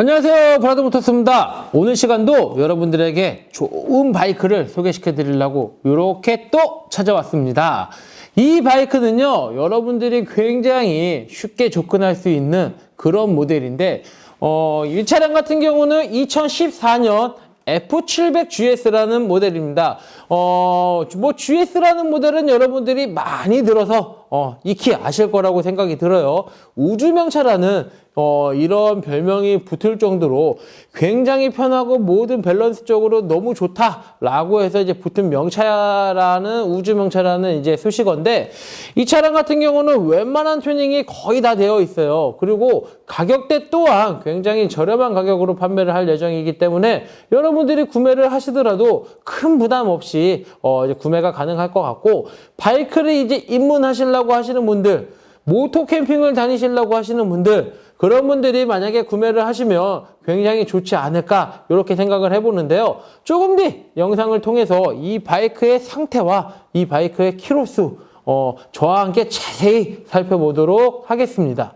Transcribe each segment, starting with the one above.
안녕하세요. 브라더모터스입니다. 오늘 시간도 여러분들에게 좋은 바이크를 소개시켜 드리려고 이렇게 또 찾아왔습니다. 이 바이크는요, 여러분들이 굉장히 쉽게 접근할 수 있는 그런 모델인데, 어, 이 차량 같은 경우는 2014년 F700GS라는 모델입니다. 어, 뭐 GS라는 모델은 여러분들이 많이 들어서 어, 익히 아실 거라고 생각이 들어요. 우주명차라는 어, 이런 별명이 붙을 정도로 굉장히 편하고 모든 밸런스적으로 너무 좋다라고 해서 이제 붙은 명차라는 우주명차라는 이제 수식어인데 이 차량 같은 경우는 웬만한 튜닝이 거의 다 되어 있어요. 그리고 가격대 또한 굉장히 저렴한 가격으로 판매를 할 예정이기 때문에 여러분들이 구매를 하시더라도 큰 부담 없이 어, 구매가 가능할 것 같고 바이크를 이제 입문하 시려고 하시는 분들 모토 캠핑을 다니시려고 하시는 분들 그런 분들이 만약에 구매를 하시면 굉장히 좋지 않을까 이렇게 생각을 해보는데요. 조금 뒤 영상을 통해서 이 바이크의 상태와 이 바이크의 키로수 어, 저와 함께 자세히 살펴보도록 하겠습니다.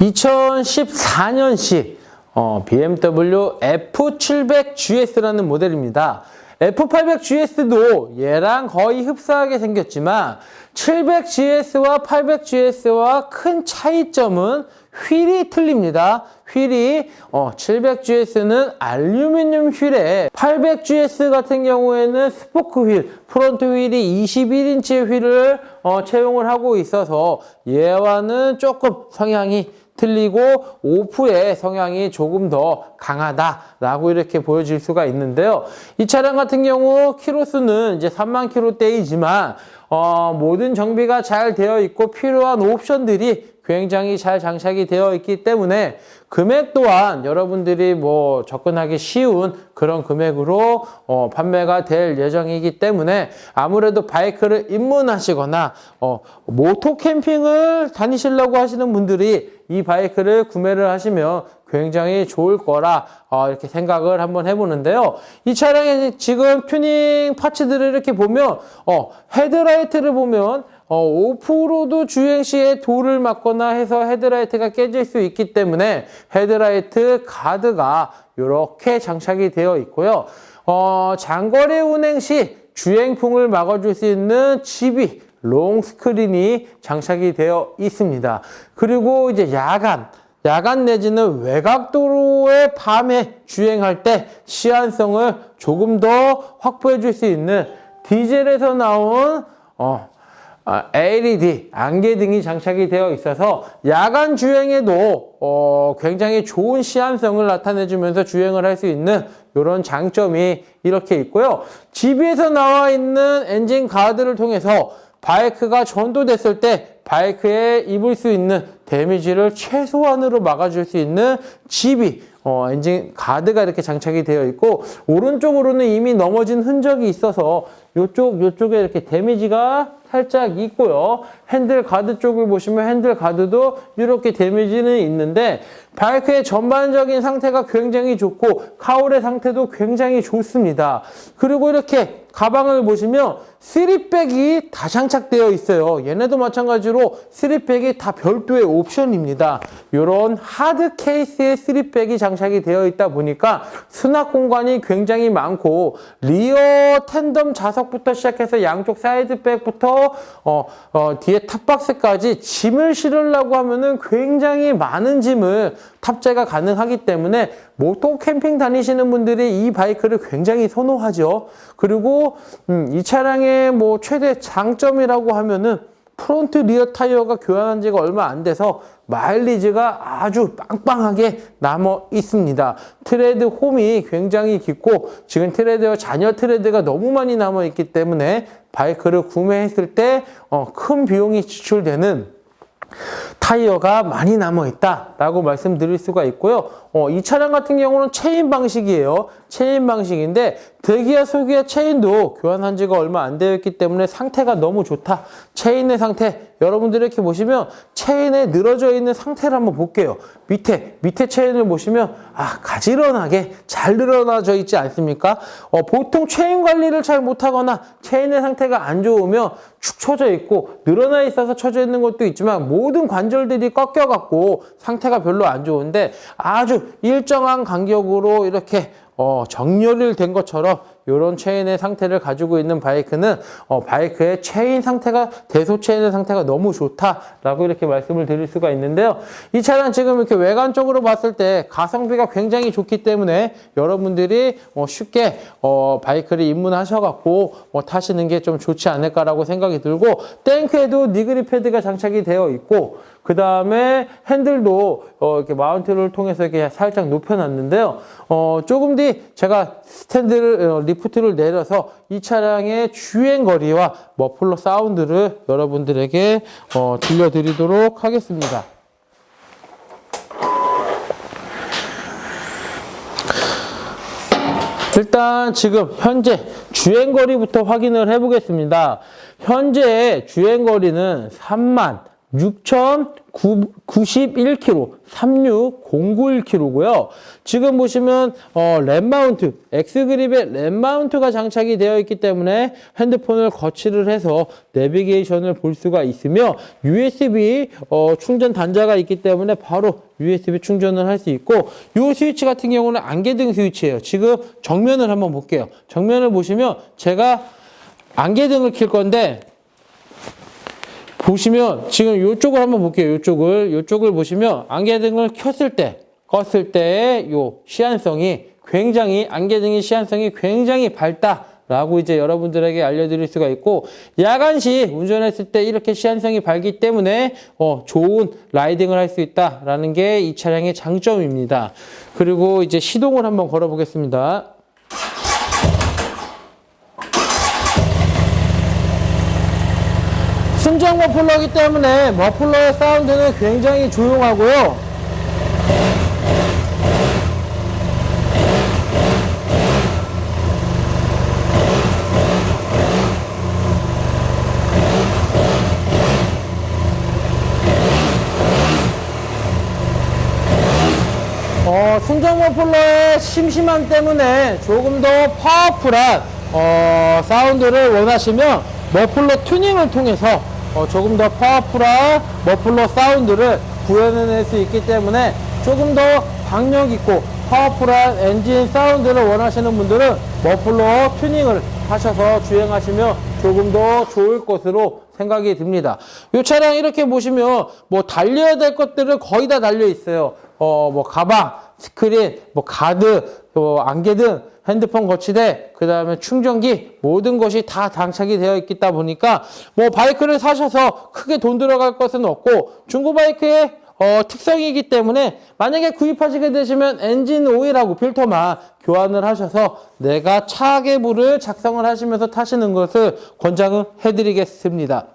2014년식 어, BMW F700GS라는 모델입니다. F800GS도 얘랑 거의 흡사하게 생겼지만 700GS와 800GS와 큰 차이점은 휠이 틀립니다. 휠이 어, 700GS는 알루미늄 휠에 800GS 같은 경우에는 스포크 휠, 프론트 휠이 21인치의 휠을 어, 채용을 하고 있어서 얘와는 조금 성향이 틀리고 오프의 성향이 조금 더 강하다라고 이렇게 보여질 수가 있는데요. 이 차량 같은 경우 키로수는 이제 3만 킬로대이지만 어, 모든 정비가 잘 되어 있고 필요한 옵션들이 굉장히 잘 장착이 되어 있기 때문에 금액 또한 여러분들이 뭐 접근하기 쉬운 그런 금액으로 어, 판매가 될 예정이기 때문에 아무래도 바이크를 입문하시거나 어, 모토 캠핑을 다니시려고 하시는 분들이 이 바이크를 구매를 하시면 굉장히 좋을 거라 어, 이렇게 생각을 한번 해보는데요. 이 차량에 지금 튜닝 파츠들을 이렇게 보면 어, 헤드라이트를 보면 어, 오프로드 주행 시에 돌을 맞거나 해서 헤드라이트가 깨질 수 있기 때문에 헤드라이트 가드가 이렇게 장착이 되어 있고요. 어, 장거리 운행 시 주행풍을 막아줄 수 있는 집이 롱 스크린이 장착이 되어 있습니다. 그리고 이제 야간, 야간 내지는 외곽도로의 밤에 주행할 때 시안성을 조금 더 확보해 줄 수 있는 디젤에서 나온 어, 아, LED 안개등이 장착이 되어 있어서 야간 주행에도 어, 굉장히 좋은 시안성을 나타내주면서 주행을 할 수 있는 이런 장점이 이렇게 있고요. GB에서 나와 있는 엔진 가드를 통해서 바이크가 전도됐을 때 바이크에 입을 수 있는 데미지를 최소한으로 막아줄 수 있는 GB 어, 엔진 가드가 이렇게 장착이 되어 있고 오른쪽으로는 이미 넘어진 흔적이 있어서 이쪽 이쪽에 이렇게 데미지가 살짝 있고요. 핸들 가드 쪽을 보시면 핸들 가드도 이렇게 데미지는 있는데 바이크의 전반적인 상태가 굉장히 좋고 카울의 상태도 굉장히 좋습니다. 그리고 이렇게 가방을 보시면 스리백이 다 장착되어 있어요. 얘네도 마찬가지로 스리백이 다 별도의 옵션입니다. 이런 하드 케이스의 스리백이 장착이 되어 있다 보니까 수납 공간이 굉장히 많고 리어 텐덤 좌석부터 시작해서 양쪽 사이드백부터 어, 어, 뒤에 탑박스까지 짐을 실으려고 하면은 굉장히 많은 짐을 탑재가 가능하기 때문에 모토 캠핑 다니시는 분들이 이 바이크를 굉장히 선호하죠. 그리고 음, 이 차량의 뭐 최대 장점이라고 하면은 프론트 리어 타이어가 교환한 지가 얼마 안 돼서 마일리지가 아주 빵빵하게 남아 있습니다. 트레드 홈이 굉장히 깊고 지금 트레드와 잔여 트레드가 너무 많이 남아 있기 때문에 바이크를 구매했을 때큰 비용이 지출되는 타이어가 많이 남아 있다라고 말씀드릴 수가 있고요. 어, 이 차량 같은 경우는 체인 방식이에요. 체인 방식인데 대기아 소기아 체인도 교환한 지가 얼마 안 되었기 때문에 상태가 너무 좋다. 체인의 상태 여러분들이 이렇게 보시면 체인에 늘어져 있는 상태를 한번 볼게요. 밑에, 밑에 체인을 보시면, 아, 가지런하게 잘 늘어나져 있지 않습니까? 어, 보통 체인 관리를 잘 못하거나 체인의 상태가 안 좋으면 축 처져 있고 늘어나 있어서 처져 있는 것도 있지만 모든 관절들이 꺾여갖고 상태가 별로 안 좋은데 아주 일정한 간격으로 이렇게 어, 정렬이 된 것처럼 이런 체인의 상태를 가지고 있는 바이크는 어, 바이크의 체인 상태가 대소 체인의 상태가 너무 좋다라고 이렇게 말씀을 드릴 수가 있는데요. 이 차량 지금 이렇게 외관적으로 봤을 때 가성비가 굉장히 좋기 때문에 여러분들이 어, 쉽게 어, 바이크를 입문하셔갖고 어, 타시는 게 좀 좋지 않을까라고 생각이 들고 탱크에도 니그리 패드가 장착이 되어 있고 그 다음에 핸들도 어, 이렇게 마운트를 통해서 이렇게 살짝 높여놨는데요. 어, 조금 뒤 제가 스탠드를 어, 리프트를 내려서 이 차량의 주행 거리와 머플러 사운드를 여러분들에게 어, 들려드리도록 하겠습니다. 일단 지금 현재 주행거리부터 확인을 해보겠습니다. 현재 주행거리는 3만 6,091km, 36091km고요. 지금 보시면 어, 램마운트, X그립에 램마운트가 장착이 되어 있기 때문에 핸드폰을 거치를 해서 내비게이션을 볼 수가 있으며 USB 어, 충전 단자가 있기 때문에 바로 USB 충전을 할 수 있고 이 스위치 같은 경우는 안개등 스위치예요. 지금 정면을 한번 볼게요. 정면을 보시면 제가 안개등을 킬 건데 보시면 지금 이쪽을 한번 볼게요. 이쪽을 이쪽을 보시면 안개등을 켰을 때 껐을 때의 요 시안성이 굉장히 안개등의 시안성이 굉장히 밝다 라고 이제 여러분들에게 알려드릴 수가 있고 야간 시 운전했을 때 이렇게 시안성이 밝기 때문에 어, 좋은 라이딩을 할 수 있다라는 게 이 차량의 장점입니다. 그리고 이제 시동을 한번 걸어보겠습니다. 순정 머플러이기 때문에 머플러의 사운드는 굉장히 조용하고요. 어, 순정 머플러의 심심함 때문에 조금 더 파워풀한 어, 사운드를 원하시면 머플러 튜닝을 통해서 어, 조금 더 파워풀한 머플러 사운드를 구현해낼 수 있기 때문에 조금 더 박력 있고 파워풀한 엔진 사운드를 원하시는 분들은 머플러 튜닝을 하셔서 주행하시면 조금 더 좋을 것으로 생각이 듭니다. 이 차량 이렇게 보시면 뭐 달려야 될 것들은 거의 다 달려 있어요. 어, 뭐 가방, 스크린, 뭐 가드, 뭐 안개 등, 핸드폰 거치대, 그 다음에 충전기, 모든 것이 다 장착이 되어 있다 보니까, 뭐 바이크를 사셔서 크게 돈 들어갈 것은 없고, 중고 바이크의 어, 특성이기 때문에 만약에 구입하시게 되시면 엔진 오일하고 필터만 교환을 하셔서 내가 차계부를 작성을 하시면서 타시는 것을 권장을 해드리겠습니다.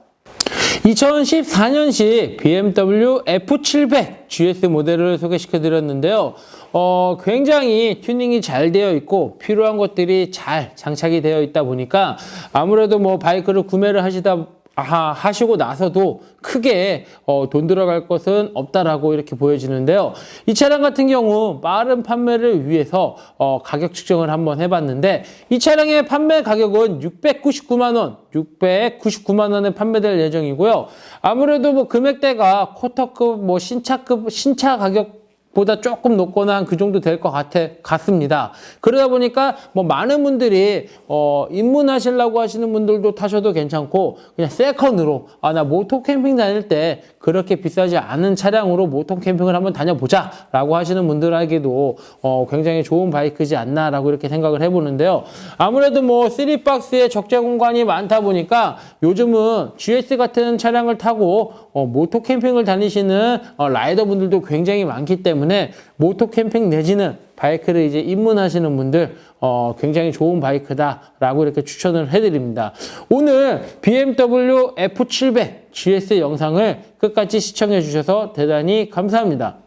2014년식 BMW F700 GS 모델을 소개시켜 드렸는데요. 어, 굉장히 튜닝이 잘 되어 있고 필요한 것들이 잘 장착이 되어 있다 보니까 아무래도 뭐 바이크를 구매를 하시다 아, 하시고 나서도 크게 어, 돈 들어갈 것은 없다라고 이렇게 보여지는데요. 이 차량 같은 경우 빠른 판매를 위해서 어, 가격 측정을 한번 해봤는데 이 차량의 판매 가격은 699만 원, 699만 원에 판매될 예정이고요. 아무래도 뭐 금액대가 쿼터급, 뭐 신차급, 신차 가격 보다 조금 높거나 한 그 정도 될 것 같아 같습니다. 그러다 보니까 뭐 많은 분들이 어 입문하시려고 하시는 분들도 타셔도 괜찮고 그냥 세컨으로 아 나 모토 캠핑 다닐 때 그렇게 비싸지 않은 차량으로 모토 캠핑을 한번 다녀보자 라고 하시는 분들에게도 어 굉장히 좋은 바이크지 않나라고 이렇게 생각을 해보는데요. 아무래도 뭐 3박스에 적재 공간이 많다 보니까 요즘은 GS 같은 차량을 타고 어 모토 캠핑을 다니시는 어 라이더 분들도 굉장히 많기 때문에 모토 캠핑 내지는 바이크를 이제 입문하시는 분들 어, 굉장히 좋은 바이크다라고 이렇게 추천을 해드립니다. 오늘 BMW F700 GS 영상을 끝까지 시청해 주셔서 대단히 감사합니다.